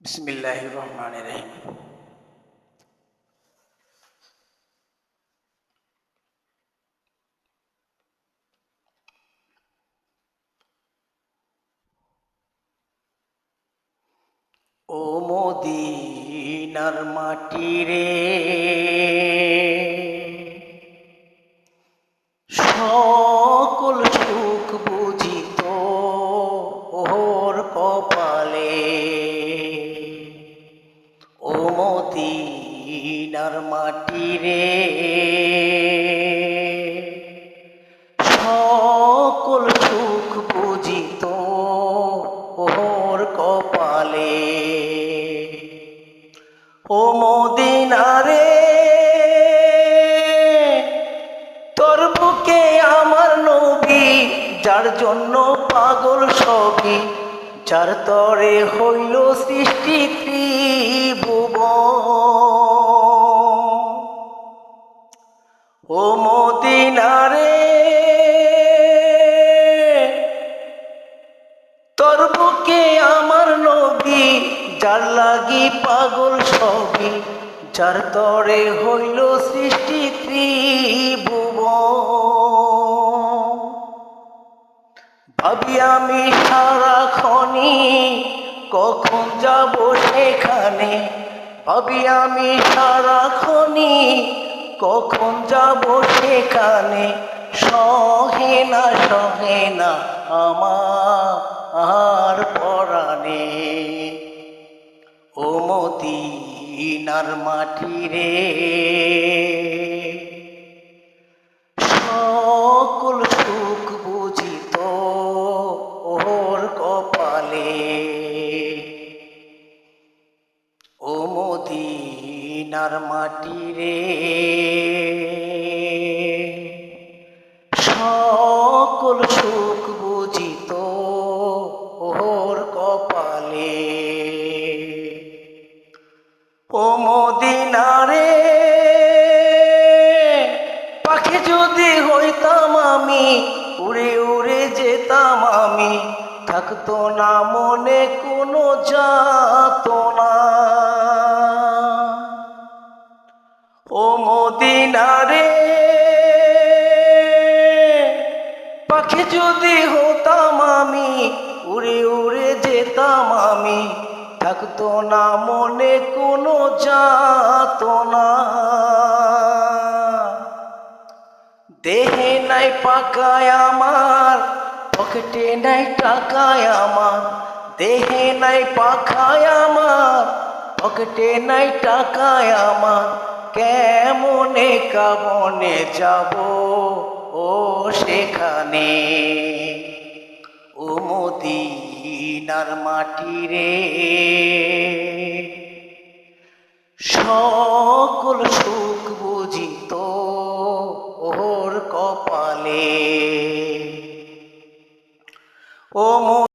বিসমিল্লাহ রহমান রহিম ও মদিনার মাটি রে মদিনার মাটি রে। সকল সুখ বুঝিত ওর কপালে। ও মদিনারে তোর বুকে আমার নবী, যার জন্য পাগল সবই যার তরে হইল সৃষ্টি ত্রিভুবন। ও মদিনারে, তোর বুকে আমার নবী, যার লাগি পাগল সবই, যার তরে হইল সৃষ্টি ত্রিভুবন। ভাবি আমি সারাক্ষণই কখন যাব সেখানে? ভাবি আমি সারাক্ষণই কখন যাব সেখানে? সহে না সহে না, আমার পরাণে ও মদিনার মাটি রে। মদিনার মাটি রে। সকল সুখ বুঝিত ওর কপালে। ও মদিনারে, পাখি যদি হইতাম আমি, উড়ে উড়ে যেতাম আমি, থাকতো না মনে, কোনো যাত না। মদিনারে পাখি যদি হতাম আমি, উড়ে উড়ে যেতাম আমি। থাকতো না মনে, কোনো যাত না। দেহে নাই পাকায় আমার, পকেটে নাই টাকায় আমার। দেহে নাই পাখায় আমার, পকেটে নাই টাকায় আমার। কেমনে কামনে যাব? ও সেখানে ও মদিনার মাটি রে সকল সুখ বুঝিত ওর কপালে। ও